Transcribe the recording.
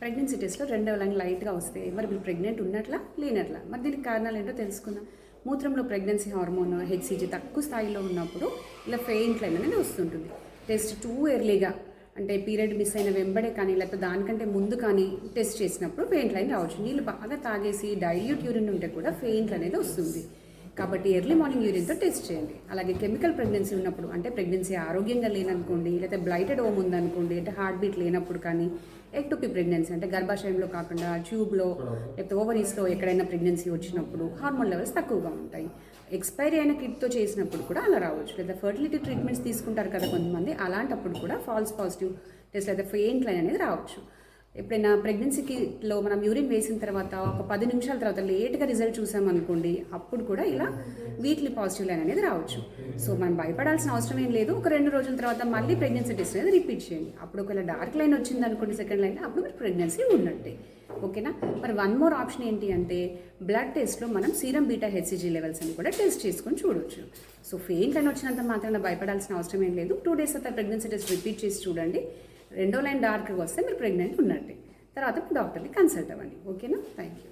Pregnancy టెస్ట్లో రెండవ line లైట్గా వస్తే మరి మీరు ప్రెగ్నెంట్ ఉన్నట్లా లేనట్లా? మరి దీనికి కారణాలు ఏంటో తెలుసుకుందాం. మూత్రంలో ప్రెగ్నెన్సీ హార్మోన్ హెచ్సిజీ తక్కువ స్థాయిలో ఉన్నప్పుడు ఇలా ఫెయింట్ లైన్ అనేది వస్తుంటుంది. టెస్ట్ టూ ఎర్లీగా అంటే పీరియడ్ మిస్ అయిన వెంబడే కానీ లేకపోతే దానికంటే ముందు కానీ టెస్ట్ చేసినప్పుడు ఫెయింట్ లైన్ రావచ్చు. నీళ్ళు బాగా తాగేసి డైల్యూట్ యూరిన్ ఉంటే కూడా ఫెయింట్ అనేది వస్తుంది. కాబట్టి ఎర్లీ మార్నింగ్ యూరిన్తో టెస్ట్ చేయండి. అలాగే కెమికల్ ప్రెగ్నెన్సీ ఉన్నప్పుడు అంటే ప్రెగ్నెన్సీ ఆరోగ్యంగా లేననుకోండి లేకపోతే బ్లైటెడ్ ఓమ్ ఉందనుకోండి అంటే హార్ట్ బీట్ లేనప్పుడు కానీ ఎక్టోపీ ప్రెగ్నెన్సీ అంటే గర్భాశయంలో కాకుండా ట్యూబ్లో లేకపోతే ఓవరీస్లో ఎక్కడైనా ప్రెగ్నెన్సీ వచ్చినప్పుడు హార్మోన్ లెవెల్స్ తక్కువగా ఉంటాయి. ఎక్స్పైరీ అయిన కిట్తో చేసినప్పుడు కూడా అలా రావచ్చు. లేదా ఫర్టిలిటీ ట్రీట్మెంట్స్ తీసుకుంటారు కదా కొంతమంది అలాంటప్పుడు కూడా ఫాల్స్ పాజిటివ్ టెస్ట్ లేదా ఫెయింట్ లైన్ అనేది రావచ్చు. ఎప్పుడైనా ప్రెగ్నెన్సీకిలో మనం యూరిన్ వేసిన తర్వాత ఒక పది నిమిషాల తర్వాత లేట్గా రిజల్ట్ చూసామనుకోండి అప్పుడు కూడా ఇలా వీక్లీ పాజిటివ్ లైన్ అనేది రావచ్చు. సో మనం భయపడాల్సిన అవసరం ఏం లేదు. ఒక రెండు రోజుల తర్వాత మళ్ళీ ప్రెగ్నెన్సీ టెస్ట్ అనేది రిపీట్ చేయండి. అప్పుడు ఒకవేళ డార్క్ లైన్ వచ్చింది అనుకోండి సెకండ్ లైన్ అప్పుడు మీరు ప్రెగ్నెన్సీ ఉన్నట్టే. ఓకేనా? మరి వన్ మోర్ ఆప్షన్ ఏంటి అంటే బ్లడ్ టెస్ట్లో మనం సీరం బీటా హెచ్సిజీ లెవెల్స్ అని కూడా టెస్ట్ చేసుకొని చూడొచ్చు. సో ఫెయింట్ అని వచ్చినంత మాత్రాన భయపడాల్సిన అవసరం ఏం లేదు. టూ డేస్ తర్వాత ప్రెగ్నెన్సీ టెస్ట్ రిపీట్ చేసి చూడండి. రెండో లైన్ డార్క్గా వస్తే మీరు ప్రెగ్నెంట్ ఉన్నట్టే తర్వాత డాక్టర్ని కన్సల్ట్ అవ్వండి. ఓకేనా? Thank you